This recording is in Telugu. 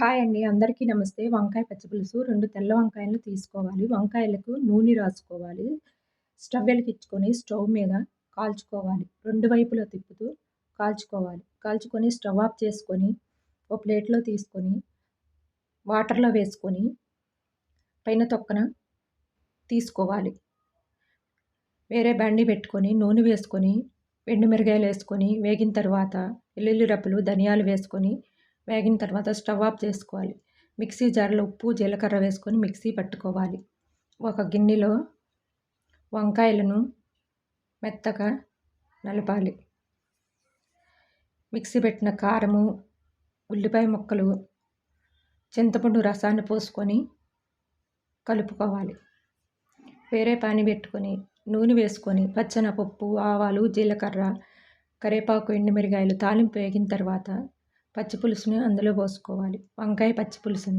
హాయ్ అండి. అందరికీ నమస్తే. వంకాయ పచ్చిపులుసు రెండు తెల్ల వంకాయలు తీసుకోవాలి. వంకాయలకు నూనె రాసుకోవాలి. స్టవ్ వెలిగించుకొని స్టవ్ మీద కాల్చుకోవాలి. రెండు వైపులా తిప్పుతూ కాల్చుకోవాలి. కాల్చుకొని స్టవ్ ఆఫ్ చేసుకొని ఒక ప్లేట్లో తీసుకొని వాటర్లో వేసుకొని పైన తొక్కన తీసుకోవాలి. వేరే బండి పెట్టుకొని నూనె వేసుకొని మిరగాయలు వేసుకొని వేగిన తర్వాత వెల్లుల్లి రబ్బలు ధనియాలు వేసుకొని వేగిన తర్వాత స్టవ్ ఆఫ్ చేసుకోవాలి. మిక్సీ జార్లో ఉప్పు జీలకర్ర వేసుకొని మిక్సీ పట్టుకోవాలి. ఒక గిన్నెలో వంకాయలను మెత్తగా నలపాలి. మిక్సీ పెట్టిన కారము ఉల్లిపాయ ముక్కలు చింతపండు రసాన్ని పోసుకొని కలుపుకోవాలి. వేరే పాని పెట్టుకొని నూనె వేసుకొని పచ్చనపప్పు ఆవాలు జీలకర్ర కరివేపాకు ఎండుమిరగాయలు తాలింపు వేగిన తర్వాత పచ్చి పులుసుని అందులో పోసుకోవాలి. వంకాయ పచ్చి పులుసు అండి